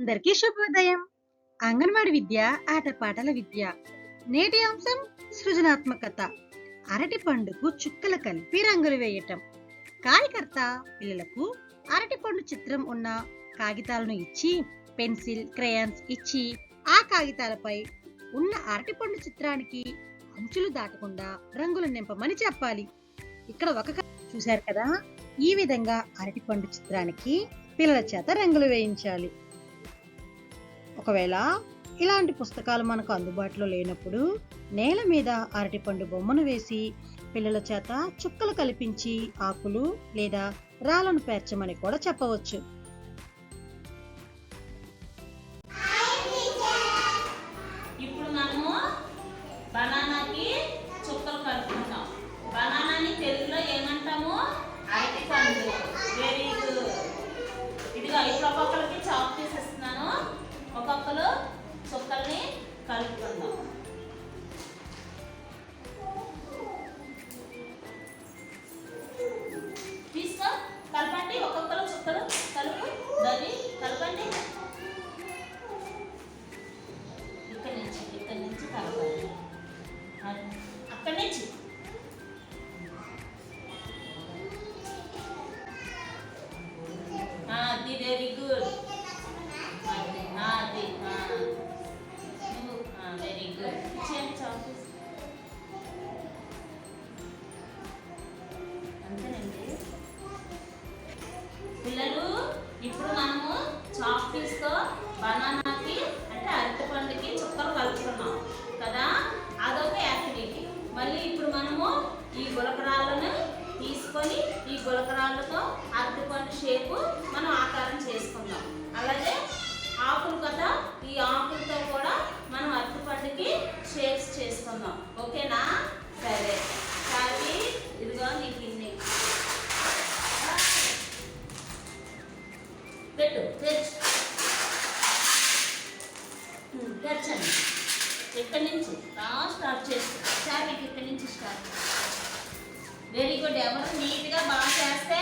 అందరికీ శుభోదయం. అంగన్వాడి విద్య ఆటపాటల విద్య. నేటి అంశం సృజనాత్మకత. అరటి పండుకు చుక్కలు కలిపి రంగులు వేయటం. కార్యకర్త పిల్లలకు అరటి పండు చిత్రం ఉన్న కాగితాలను ఇచ్చి పెన్సిల్ క్రయాన్స్ ఇచ్చి ఆ కాగితాలపై ఉన్న అరటి పండు చిత్రానికి అంచులు దాటకుండా రంగులు నింపమని చెప్పాలి. ఇక్కడ ఒక చూశారు కదా? ఈ విధంగా అరటి పండు చిత్రానికి పిల్లల చేత రంగులు వేయించాలి. ఒకవేళ ఇలాంటి పుస్తకాలు మనకు అందుబాటులో లేనప్పుడు నేల మీద అరటిపండు బొమ్మను వేసి పిల్లల చేత చుక్కలు కల్పించి ఆకులు లేదా రాళ్ళను పేర్చమని కూడా చెప్పవచ్చు. వెరీ గుడ్ అది వెరీ గుడ్ ఇచ్చేయండి చాక్లెట్స్ అంతేనండి. పిల్లలు ఇప్పుడు మనము చాక్ పీస్తో బనానాకి అంటే అరటిపండుకి చుక్కలు కలుపుతున్నాం కదా? అదొక యాక్టివిటీ. మళ్ళీ ఇప్పుడు మనము ఈ గులకరాళ్ళను తీసుకొని ఈ గులకరాళ్ళతో అరటిపండు షేపు మనం ఆకారం చేసుకుందాం అలాగే ఆకులు కదా ఈ ఆకులతో కూడా మనం అరటి పండుకి షేప్స్ చేసుకుందాం ఓకేనా సరే కానీ ఇదిగో నీకు ఇన్ని పెట్టు తెచ్చు తెచ్చండి ఇక్కడి నుంచి? రా స్టార్ట్ చేసి సార్ మీకు ఇక్కడి నుంచి స్టార్ట్ వెరీ గుడ్ ఎవరు నీట్గా బాగా చేస్తే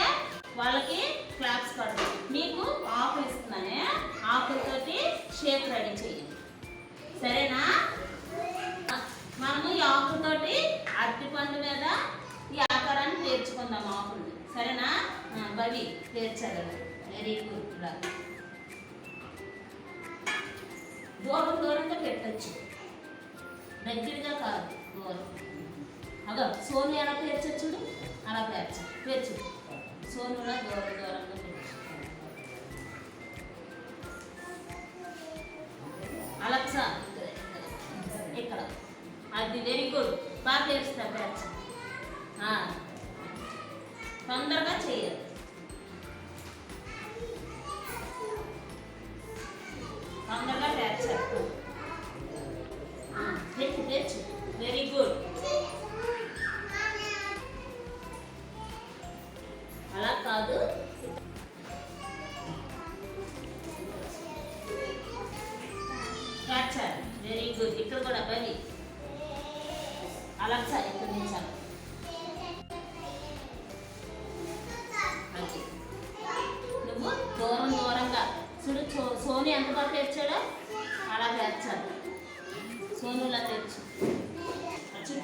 వాళ్ళకి క్లాప్స్ పడతాయి. మీకు ఆకులు ఇస్తున్నానే ఆకులతోటి షేప్ రెడీ చేయండి. సరేనా? మనము ఈ ఆకుతోటి అరటి పండు మీద ఈ ఆకారాన్ని పేర్చుకుందాం ఆకుల్ని. సరేనా? బవి పేర్చగలరు వెరీ గుడ్ రా దూరం దూరంగా పెట్టచ్చు దగ్గరగా కాదు దూరం అదో సోను ఎలా పేర్చచ్చు అలా పేర్చు పేర్చు సోనులా దూరం దూరంగా పెట్టచ్చు అలక్సా ఇక్కడ. అది వెరీ గుడ్ బాగా పేరుస్తా అలా సార్ ఇక్కడ నుంచి నువ్వు దూరం దూరంగా చూడు సోని ఎంత బాగా తెచ్చాడో అలా తెచ్చాడు సోనులా తెచ్చు. అచ్చు.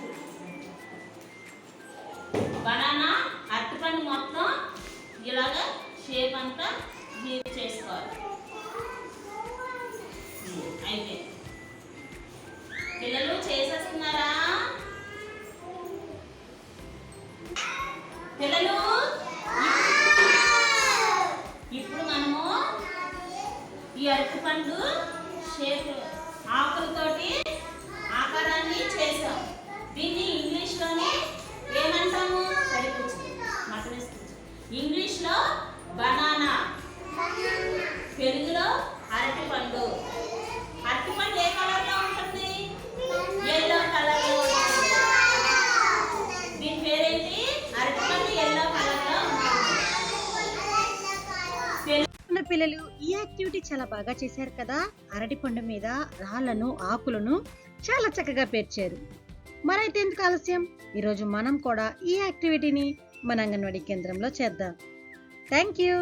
బనానా అరటిపండు మొత్తం ఇలాగ షేప్ అంతా గీర్ చేసుకోవాలి. అయితే పిల్లలు ఈ అరటిపండు షేప్ ఆకులతోటి ఆకారాన్ని చేసాం దీన్ని ఇంగ్లీష్లోనే పిల్లలు ఈ యాక్టివిటీ చాలా బాగా చేశారు కదా? అరటి పండు మీద రాళ్ళను ఆకులను చాలా చక్కగా పేర్చారు. మరైతే ఎందుకు ఆలస్యం? ఈరోజు మనం కూడా ఈ యాక్టివిటీని మన అంగన్వాడీ కేంద్రంలో చేద్దాం. Thank you